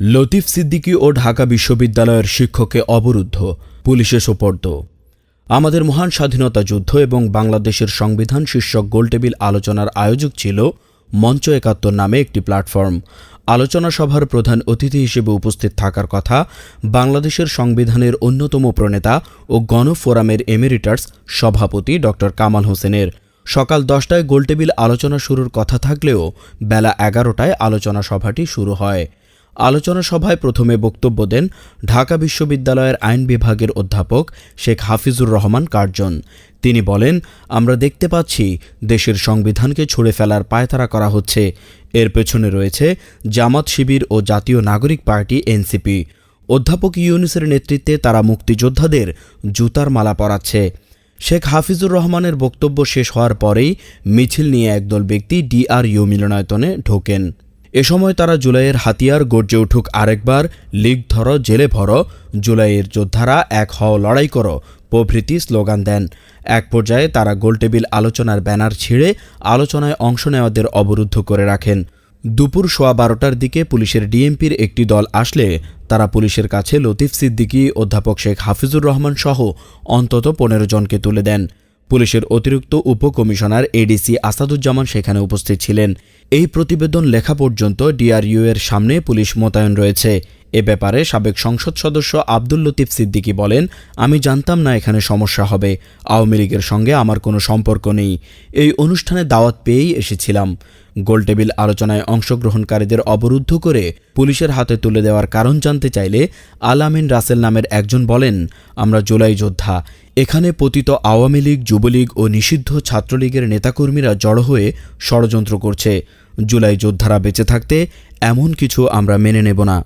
লতিফ সিদ্দিকী ও ঢাকা বিশ্ববিদ্যালয়ের শিক্ষককে অবরুদ্ধ পুলিশে সোপর্দ। আমাদের মহান স্বাধীনতা যুদ্ধ এবং বাংলাদেশের সংবিধান শীর্ষক গোলটেবিল আলোচনার আয়োজক ছিল মঞ্চ একাত্তর নামে একটি প্ল্যাটফর্ম। আলোচনা সভার প্রধান অতিথি হিসেবে উপস্থিত থাকার কথা বাংলাদেশের সংবিধানের অন্যতম প্রণেতা ও গণফোরামের এমেরিটার্স সভাপতি ড কামাল হোসেনের। সকাল দশটায় গোলটেবিল আলোচনা শুরুর কথা থাকলেও বেলা এগারোটায় আলোচনা সভাটি শুরু হয়। আলোচনা সভায় প্রথমে বক্তব্য দেন ঢাকা বিশ্ববিদ্যালয়ের আইন বিভাগের অধ্যাপক শেখ হাফিজুর রহমান কার্জন। তিনি বলেন, আমরা দেখতে পাচ্ছি দেশের সংবিধানকে ছুঁড়ে ফেলার পায়তারা করা হচ্ছে। এর পেছনে রয়েছে জামাত শিবির ও জাতীয় নাগরিক পার্টি এনসিপি। অধ্যাপক ইউনুসের নেতৃত্বে তারা মুক্তিযোদ্ধাদের জুতার মালা পরাচ্ছে। শেখ হাফিজুর রহমানের বক্তব্য শেষ হওয়ার পরেই মিছিল নিয়ে একদল ব্যক্তি ডিআরইউ মিলনায়তনে ঢোকেন। এ সময় তারা জুলাইয়ের হাতিয়ার গর্জে উঠুক আরেকবার, লিগ ধরো, জেলে ভরো, জুলাইয়ের যোদ্ধারা এক হও লড়াই করো, প্রভৃতি স্লোগান দেন। এক পর্যায়ে তারা গোলটেবিল আলোচনার ব্যানার ছিঁড়ে আলোচনায় অংশ নেওয়াদের অবরুদ্ধ করে রাখেন। দুপুর সোয়া বারোটার দিকে পুলিশের ডিএমপির একটি দল আসলে তারা পুলিশের কাছে লতিফ সিদ্দিকী, অধ্যাপক শেখ হাফিজুর রহমান সহ অন্তত পনেরো জনকে তুলে দেন। পুলিশের অতিরিক্ত উপকমিশনার এডিসি আসাদুজ্জামান সেখানে উপস্থিত ছিলেন। এই প্রতিবেদন লেখা পর্যন্ত ডিআরইউ এর সামনে পুলিশ মোতায়েন রয়েছে। এ ব্যাপারে সাবেক সংসদ সদস্য আব্দুল লতিফ সিদ্দিকী বলেন, আমি জানতাম না এখানে সমস্যা হবে। আওয়ামী লীগের সঙ্গে আমার কোনো সম্পর্ক নেই। এই অনুষ্ঠানে দাওয়াত পেয়েই এসেছিলাম। গোলটেবিল আলোচনায় অংশগ্রহণকারীদের অবরুদ্ধ করে পুলিশের হাতে তুলে দেওয়ার কারণ জানতে চাইলে আলামিন রাসেল নামের একজন বলেন, আমরা জুলাই যোদ্ধা। এখানে পতিত আওয়ামী লীগ, যুবলীগ ও নিষিদ্ধ ছাত্রলীগের নেতাকর্মীরা জড়ো হয়ে ষড়যন্ত্র করছে। জুলাই যোদ্ধারা বেঁচে থাকতে এমন কিছু আমরা মেনে নেব না।